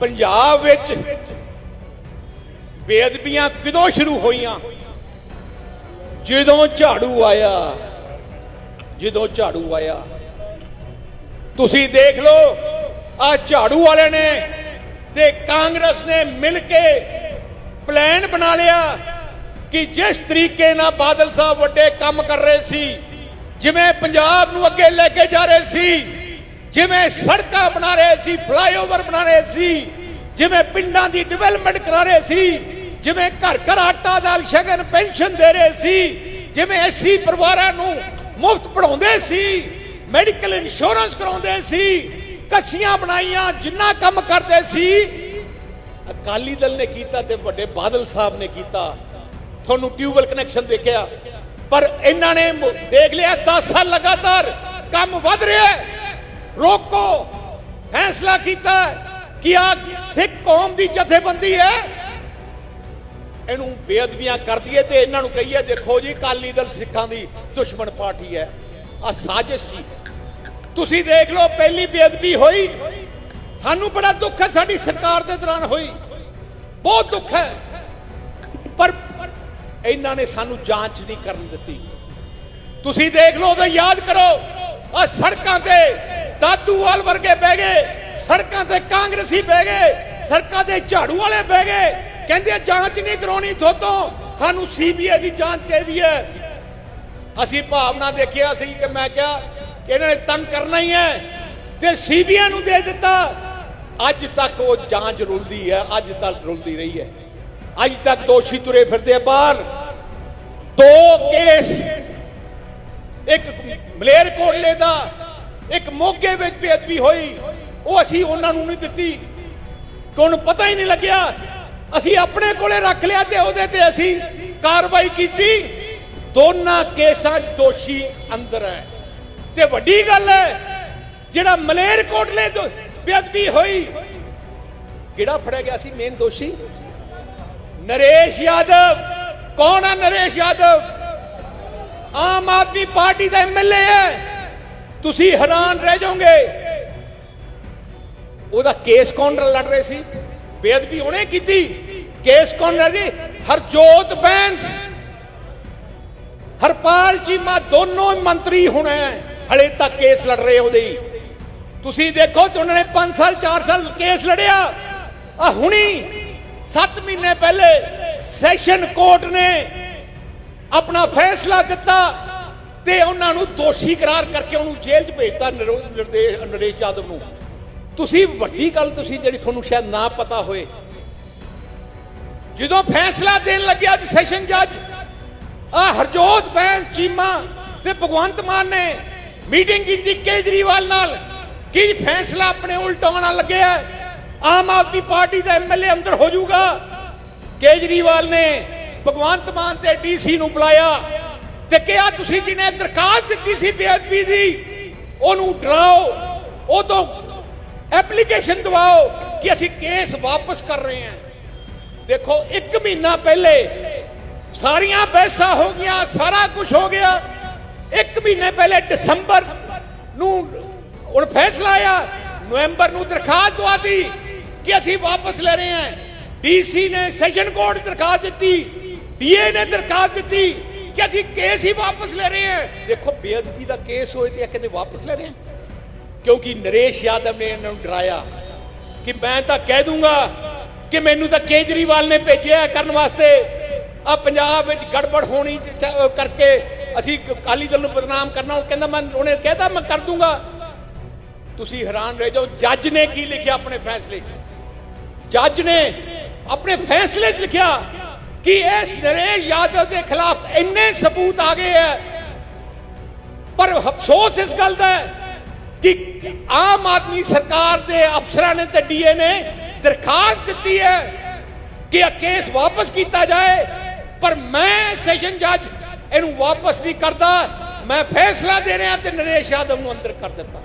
ਪੰਜਾਬ ਵਿੱਚ ਬੇਅਦਬੀਆਂ ਕਿਦੋਂ ਸ਼ੁਰੂ ਹੋਈਆਂ? ਜਦੋਂ ਝਾੜੂ ਆਇਆ, ਜਦੋਂ ਝਾੜੂ ਆਇਆ। ਤੁਸੀਂ ਦੇਖ ਲਓ ਆ ਝਾੜੂ ਵਾਲੇ ਨੇ ਤੇ ਕਾਂਗਰਸ ਨੇ ਮਿਲ ਕੇ ਪਲਾਨ ਬਣਾ ਲਿਆ ਕਿ ਜਿਸ ਤਰੀਕੇ ਨਾਲ ਬਾਦਲ ਸਾਹਿਬ ਵੱਡੇ ਕੰਮ ਕਰ ਰਹੇ ਸੀ, ਜਿਵੇਂ ਪੰਜਾਬ ਨੂੰ ਅੱਗੇ ਲੈ ਕੇ ਜਾ ਰਹੇ ਸੀ ਜਿਵੇਂ ਸੜਕਾਂ ਬਣਾ ਰਹੇ ਸੀ ਫਲਾਈਓਵਰ ਬਣਾ ਰਹੇ ਸੀ, ਜਿਵੇਂ ਪਿੰਡਾਂ ਦੀ ਡਿਵੈਲਪਮੈਂਟ ਕਰਾ ਰਹੇ ਸੀ, ਜਿਵੇਂ ਘਰ ਘਰ ਆਟਾ ਦਾਲ, ਸ਼ਗਨ, ਪੈਨਸ਼ਨ ਦੇ ਰਹੇ ਸੀ, ਜਿਵੇਂ ਐਸੀ ਪਰਿਵਾਰਾਂ ਨੂੰ ਮੁਫਤ ਪੜਾਉਂਦੇ ਸੀ ਮੈਡੀਕਲ ਇੰਸ਼ੋਰੈਂਸ ਕਰਾਉਂਦੇ ਸੀ, ਕੱਸੀਆਂ ਬਣਾਈਆਂ, ਜਿੰਨਾ ਕੰਮ ਕਰਦੇ ਸੀ। ਅਕਾਲੀ ਦਲ ਨੇ ਕੀਤਾ ਤੇ ਵੱਡੇ ਬਾਦਲ ਸਾਹਿਬ ਨੇ ਕੀਤਾ। ਤੁਹਾਨੂੰ ਟਿਊਬਲ ਕਨੈਕਸ਼ਨ ਦੇਖਿਆ। ਪਰ ਇਹਨਾਂ ਨੇ ਦੇਖ ਲਿਆ 10 ਸਾਲ ਲਗਾਤਾਰ ਕੰਮ ਵੱਧ ਰਿਹਾ ਹੈ। ਰੋਕੋ। ਫੈਸਲਾ ਕੀਤਾ ਕਿ ਆ ਸਿੱਖ ਕੌਮ ਦੀ ਜਥੇਬੰਦੀ ਹੈ। ਇਹਨੂੰ ਬੇਅਦਬੀਆਂ ਕਰ ਦਈਏ ਤੇ ਇਹਨਾਂ ਨੂੰ ਕਹੀਏ, ਦੇਖੋ ਜੀ, ਅਕਾਲੀ ਦਲ ਸਿੱਖਾਂ ਦੀ ਦੁਸ਼ਮਣ ਪਾਰਟੀ ਹੈ। ਆ ਸਾਜ਼ਿਸ਼ ਸੀ। ਤੁਸੀਂ ਦੇਖ ਲਓ, ਪਹਿਲੀ ਬੇਅਦਬੀ ਹੋਈ। ਸਾਨੂੰ ਬੜਾ ਦੁੱਖ ਹੈ, ਸਾਡੀ ਸਰਕਾਰ ਦੇ ਦੌਰਾਨ ਹੋਈ। ਬਹੁਤ ਦੁੱਖ ਹੈ। ਪਰ ਇਹਨਾਂ ਨੇ ਸਾਨੂੰ ਜਾਂਚ ਨਹੀਂ ਕਰਨ ਦਿੱਤੀ। ਤੁਸੀਂ ਦੇਖ ਲਓ ਤਾਂ ਯਾਦ ਕਰੋ। ਆ ਸੜਕਾਂ ਤੇ ਦਾਦੂਵਾਲ ਵਰਗੇ ਬਹਿ ਗਏ, ਸੜਕਾਂ ਤੇ ਕਾਂਗਰਸੀ ਬਹਿ ਗਏ, ਸੜਕਾਂ ਤੇ ਝਾੜੂ ਵਾਲੇ ਬਹਿ ਗਏ। ਕਹਿੰਦੇ ਜਾਂਚ ਨਹੀਂ ਕਰਾਉਣੀ ਥੋਤੋਂ, ਸਾਨੂੰ ਸੀਬੀਆਈ ਦੀ ਜਾਂਚ ਚਾਹੀਦੀ ਹੈ। ਅਸੀਂ ਭਾਵਨਾ ਦੇਖਿਆ ਸੀ ਕਿ ਮੈਂ ਕਿਹਾ ਕਿ ਇਹਨਾਂ ਨੇ ਤੰਗ ਕਰਨਾ ਹੀ ਹੈ ਤੇ ਸੀਬੀਆਈ ਨੂੰ ਦੇ ਦਿੱਤਾ। ਅੱਜ ਤੱਕ ਉਹ ਜਾਂਚ ਰੁਲਦੀ ਹੈ, ਅੱਜ ਤੱਕ ਰੁਲਦੀ ਰਹੀ ਹੈ। ਅੱਜ ਤੱਕ ਦੋਸ਼ੀ ਤੁਰੇ ਫਿਰਦੇ ਆ ਬਾਹਰ। ਦੋ ਕੇਸ, ਇੱਕ ਮਲੇਰ ਕੋਟਲੇ ਦਾ ਇੱਕ ਮੋਗੇ ਵਿੱਚ ਬੇਅਦਬੀ ਹੋਈ, ਉਹ ਅਸੀਂ ਉਹਨਾਂ ਨੂੰ ਨਹੀਂ ਦਿੱਤੀ। ਕਿ ਉਹਨੂੰ ਪਤਾ ਹੀ ਨਹੀਂ ਲੱਗਿਆ। ਅਸੀਂ ਆਪਣੇ ਕੋਲੇ ਰੱਖ ਲਿਆ ਤੇ ਉਹਦੇ ਤੇ ਅਸੀਂ ਕਾਰਵਾਈ ਕੀਤੀ। ਦੋਨਾਂ ਕੇਸਾਂ ਦੋਸ਼ੀ ਅੰਦਰ ਹੈ ਤੇ ਵੱਡੀ ਗੱਲ ਹੈ, ਜਿਹੜਾ ਮਲੇਰਕੋਟਲੇ ਬੇਅਦਬੀ ਹੋਈ, ਕਿਹੜਾ ਫੜਿਆ ਗਿਆ ਸੀ ਮੇਨ ਦੋਸ਼ੀ? ਨਰੇਸ਼ ਯਾਦਵ। ਕੌਣ ਹੈ ਨਰੇਸ਼ ਯਾਦਵ? ਆਮ ਆਦਮੀ ਪਾਰਟੀ ਦਾ ਐਮਐਲਏ ਹੈ। ਤੁਸੀਂ ਹੈਰਾਨ ਰਹਿ ਜਾਓਗੇ। ਉਹਦਾ ਕੇਸ ਕੌਣ ਲੜ ਰਹੇ ਸੀ? ਬੇਅਦਬੀ ਉਹਨੇ ਕੀਤੀ। ਕੇਸ ਕੌਣ ਲੜ ਰਹੀ? ਹਰਜੋਤ ਬੈਂਸ। ਹਰਪਾਲ ਚੀਮਾ ਦੋਨੋਂ ਮੰਤਰੀ ਹੁਣ ਹਲੇ ਤੱਕ ਕੇਸ ਲੜ ਰਹੇ ਉਹਦੇ ਤੁਸੀਂ ਦੇਖੋ ਤੇ ਉਹਨਾਂ ਨੇ 5 ਸਾਲ 4 ਸਾਲ ਕੇਸ ਲੜਿਆ। ਆ ਹੁਣੀ 7 ਮਹੀਨੇ ਪਹਿਲੇ ਸੈਸ਼ਨ ਕੋਰਟ ਨੇ ਆਪਣਾ ਫੈਸਲਾ ਦਿੱਤਾ। ਤੇ ਉਹਨਾਂ ਨੂੰ ਦੋਸ਼ੀ ਕਰਾਰ ਕਰਕੇ ਉਹਨੂੰ ਜੇਲ੍ਹ 'ਚ ਭੇਜਤਾ ਨਿਰਦੇਸ਼, ਨਰੇਸ਼ ਯਾਦਵ ਨੂੰ। ਤੁਸੀਂ ਵੱਡੀ ਗੱਲ ਤੁਸੀਂ ਜਿਹੜੀ ਤੁਹਾਨੂੰ ਸ਼ਾਇਦ ਨਾ ਪਤਾ ਹੋਏ। ਜਦੋਂ ਫੈਸਲਾ ਦੇਣ ਲੱਗਿਆ ਅੱਜ ਸੈਸ਼ਨ ਜੱਜ, ਆ ਹਰਜੋਤ ਬੈਂਸ ਚੀਮਾ ਤੇ ਭਗਵੰਤ ਮਾਨ ਨੇ ਮੀਟਿੰਗ ਕੀਤੀ ਕੇਜਰੀਵਾਲ ਨਾਲ। ਕੀ ਫੈਸਲਾ ਆਪਣੇ ਉਲਟਾਉਣਾ ਲੱਗਿਆ? ਆਮ ਆਦਮੀ ਪਾਰਟੀ ਦਾ ਐਮਐਲਏ ਅੰਦਰ ਹੋ ਜਾਊਗਾ। ਕੇਜਰੀਵਾਲ ਨੇ ਭਗਵੰਤ ਮਾਨ ਤੇ ਡੀਸੀ ਨੂੰ ਬੁਲਾਇਆ। ਤੇ ਕਿਹਾ ਤੁਸੀਂ ਜਿਹਨੇ ਦਰਖਾਸਤ ਦਿੱਤੀ ਸੀ ਬੇਅਦਬੀ ਦੀ, ਉਹਨੂੰ ਡਰਾਓ ਉਹ ਤੋਂ ਐਪਲੀਕੇਸ਼ਨ ਦਵਾਓ ਕਿ ਅਸੀਂ ਕੇਸ ਵਾਪਸ ਕਰ ਰਹੇ ਹਾਂ। ਦੇਖੋ 1 ਮਹੀਨਾ ਪਹਿਲੇ ਸਾਰੀਆਂ ਬਹਿਸਾਂ ਹੋ ਗਈਆਂ, ਸਾਰਾ ਕੁਝ ਹੋ ਗਿਆ। 1 ਮਹੀਨੇ ਪਹਿਲੇ ਦਸੰਬਰ ਨੂੰ ਹੁਣ ਫੈਸਲਾ ਆਇਆ, ਨਵੰਬਰ ਨੂੰ ਦਰਖਾਸਤ ਦਵਾਤੀ ਕਿ ਅਸੀਂ ਵਾਪਸ ਲੈ ਰਹੇ ਹਾਂ। ਡੀਸੀ ਨੇ ਸੈਸ਼ਨ ਕੋਰਟ ਦਰਖਾਸਤ ਦਿੱਤੀ ਡੀਏ ਨੇ ਦਰਖਾਸਤ ਦਿੱਤੀ ਕਿ ਅਸੀਂ ਕੇਸ ਹੀ ਵਾਪਸ ਲੈ ਰਹੇ ਹਾਂ। ਦੇਖੋ, ਬੇਅਦਬੀ ਦਾ ਕੇਸ ਹੋਏ ਤੇ ਇਹ ਕਹਿੰਦੇ ਵਾਪਸ ਲੈ ਰਹੇ ਹਾਂ। ਕਿਉਂਕਿ ਨਰੇਸ਼ ਯਾਦਵ ਨੇ ਇਹਨਾਂ ਨੂੰ ਡਰਾਇਆ ਕਿ ਮੈਂ ਤਾਂ ਕਹਿ ਦੂੰਗਾ ਕਿ ਮੈਨੂੰ ਤਾਂ ਕੇਜਰੀਵਾਲ ਨੇ ਭੇਜਿਆ ਕਰਨ ਵਾਸਤੇ। ਆ ਪੰਜਾਬ ਵਿੱਚ ਗੜਬੜ ਹੋਣੀ ਕਰਕੇ ਅਸੀਂ ਅਕਾਲੀ ਦਲ ਨੂੰ ਬਦਨਾਮ ਕਰਨਾ, ਉਹ ਕਹਿੰਦਾ ਮੈਂ ਉਹਨੇ ਕਹਿਤਾ, ਮੈਂ ਕਰ ਦੂੰਗਾ। ਤੁਸੀਂ ਹੈਰਾਨ ਰਹਿ ਜਾਓ, ਜੱਜ ਨੇ ਕੀ ਲਿਖਿਆ ਆਪਣੇ ਫੈਸਲੇ 'ਚ? ਜੱਜ ਨੇ ਆਪਣੇ ਫੈਸਲੇ 'ਚ ਲਿਖਿਆ ਕਿ ਇਸ ਨਰੇਸ਼ ਯਾਦਵ ਦੇ ਖਿਲਾਫ ਇੰਨੇ ਸਬੂਤ ਆ ਗਏ ਹੈ। ਪਰ ਅਫਸੋਸ ਇਸ ਗੱਲ ਦਾ ਹੈ ਕਿ ਆਮ ਆਦਮੀ ਸਰਕਾਰ ਦੇ ਅਫਸਰਾਂ ਨੇ ਤੇ ਡੀਏ ਨੇ ਦਰਖਾਸਤ ਦਿੱਤੀ ਹੈ ਕਿ ਇਹ ਕੇਸ ਵਾਪਸ ਕੀਤਾ ਜਾਏ। ਪਰ ਮੈਂ ਸੈਸ਼ਨ ਜੱਜ ਇਹਨੂੰ ਵਾਪਸ ਨਹੀਂ ਕਰਦਾ। ਮੈਂ ਫੈਸਲਾ ਦੇ ਰਿਹਾ ਤੇ ਨਰੇਸ਼ ਯਾਦਵ ਨੂੰ ਅੰਦਰ ਕਰ ਦਿੱਤਾ।